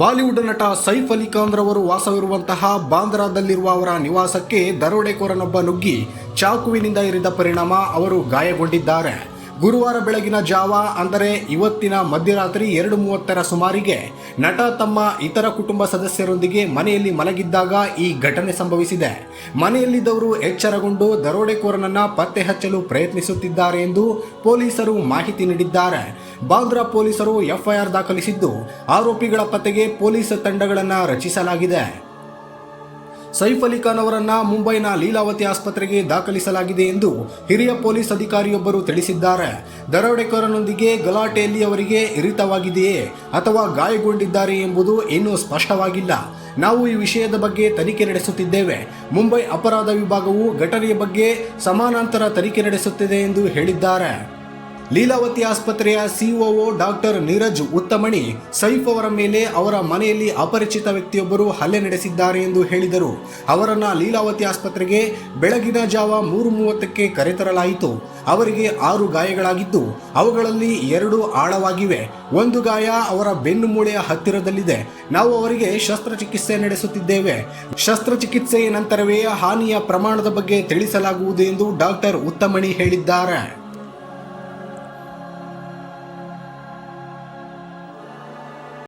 Bollywood ನಟ ಸೈಫ್ ಅಲಿ ಖಾನ್ ರವರು ವಾಸವಿರುವಂತಹ ಬಾಂದ್ರಾದಲ್ಲಿರುವ ಅವರ ನಿವಾಸಕ್ಕೆ ದರೋಡೆಕೋರನೊಬ್ಬ ನುಗ್ಗಿ ಚಾಕುವಿನಿಂದ ಇರಿದ ಪರಿಣಾಮ ಅವರು ಗಾಯಗೊಂಡಿದ್ದಾರೆ. ಗುರುವಾರ ಬೆಳಗಿನ ಜಾವ ಅಂದರೆ ಇವತ್ತಿನ ಮಧ್ಯರಾತ್ರಿ ಎರಡು ಮೂವತ್ತರ ಸುಮಾರಿಗೆ ನಟ ತಮ್ಮ ಇತರ ಕುಟುಂಬ ಸದಸ್ಯರೊಂದಿಗೆ ಮನೆಯಲ್ಲಿ ಮಲಗಿದ್ದಾಗ ಈ ಘಟನೆ ಸಂಭವಿಸಿದೆ. ಮನೆಯಲ್ಲಿದ್ದವರು ಎಚ್ಚರಗೊಂಡು ದರೋಡೆಕೋರನನ್ನ ಪತ್ತೆ ಹಚ್ಚಲು ಪ್ರಯತ್ನಿಸುತ್ತಿದ್ದಾರೆ ಎಂದು ಪೊಲೀಸರು ಮಾಹಿತಿ ನೀಡಿದ್ದಾರೆ. ಬಾಂದ್ರಾ ಪೊಲೀಸರು ಎಫ್ಐಆರ್ ದಾಖಲಿಸಿದ್ದು, ಆರೋಪಿಗಳ ಪತ್ತೆಗೆ ಪೊಲೀಸ್ ತಂಡಗಳನ್ನು ರಚಿಸಲಾಗಿದೆ. ಸೈಫ್ ಅಲಿ ಖಾನ್ ಅವರನ್ನ ಮುಂಬೈನ ಲೀಲಾವತಿ ಆಸ್ಪತ್ರೆಗೆ ದಾಖಲಿಸಲಾಗಿದೆ ಎಂದು ಹಿರಿಯ ಪೊಲೀಸ್ ಅಧಿಕಾರಿಯೊಬ್ಬರು ತಿಳಿಸಿದ್ದಾರೆ. ದರೋಡೆಕೋರನೊಂದಿಗೆ ಗಲಾಟೆಯಲ್ಲಿ ಅವರಿಗೆ ಇರಿತವಾಗಿದೆಯೇ ಅಥವಾ ಗಾಯಗೊಂಡಿದ್ದಾರೆ ಎಂಬುದು ಇನ್ನೂ ಸ್ಪಷ್ಟವಾಗಿಲ್ಲ. ನಾವು ಈ ವಿಷಯದ ಬಗ್ಗೆ ತನಿಖೆ ನಡೆಸುತ್ತಿದ್ದೇವೆ. ಮುಂಬೈ ಅಪರಾಧ ವಿಭಾಗವು ಘಟನೆಯ ಬಗ್ಗೆ ಸಮಾನಾಂತರ ತನಿಖೆ ನಡೆಸುತ್ತಿದೆ ಎಂದು ಹೇಳಿದ್ದಾರೆ. ಲೀಲಾವತಿ ಆಸ್ಪತ್ರೆಯ ಸಿಒಒ ಡಾಕ್ಟರ್ ನೀರಜ್ ಉತ್ತಮಣಿ ಸೈಫ್ ಅವರ ಮೇಲೆ ಅವರ ಮನೆಯಲ್ಲಿ ಅಪರಿಚಿತ ವ್ಯಕ್ತಿಯೊಬ್ಬರು ಹಲ್ಲೆ ನಡೆಸಿದ್ದಾರೆ ಎಂದು ಹೇಳಿದರು. ಅವರನ್ನ ಲೀಲಾವತಿ ಆಸ್ಪತ್ರೆಗೆ ಬೆಳಗಿನ ಜಾವ ಮೂರು ಮೂವತ್ತಕ್ಕೆ ಕರೆತರಲಾಯಿತು. ಅವರಿಗೆ ಆರು ಗಾಯಗಳಾಗಿದ್ದು, ಅವುಗಳಲ್ಲಿ ಎರಡು ಆಳವಾಗಿವೆ. ಒಂದು ಗಾಯ ಅವರ ಬೆನ್ನು ಮೂಳೆಯ ಹತ್ತಿರದಲ್ಲಿದೆ. ನಾವು ಅವರಿಗೆ ಶಸ್ತ್ರಚಿಕಿತ್ಸೆ ನಡೆಸುತ್ತಿದ್ದೇವೆ. ಶಸ್ತ್ರಚಿಕಿತ್ಸೆಯ ನಂತರವೇ ಹಾನಿಯ ಪ್ರಮಾಣದ ಬಗ್ಗೆ ತಿಳಿಸಲಾಗುವುದು ಎಂದು ಡಾಕ್ಟರ್ ಉತ್ತಮಣಿ ಹೇಳಿದ್ದಾರೆ.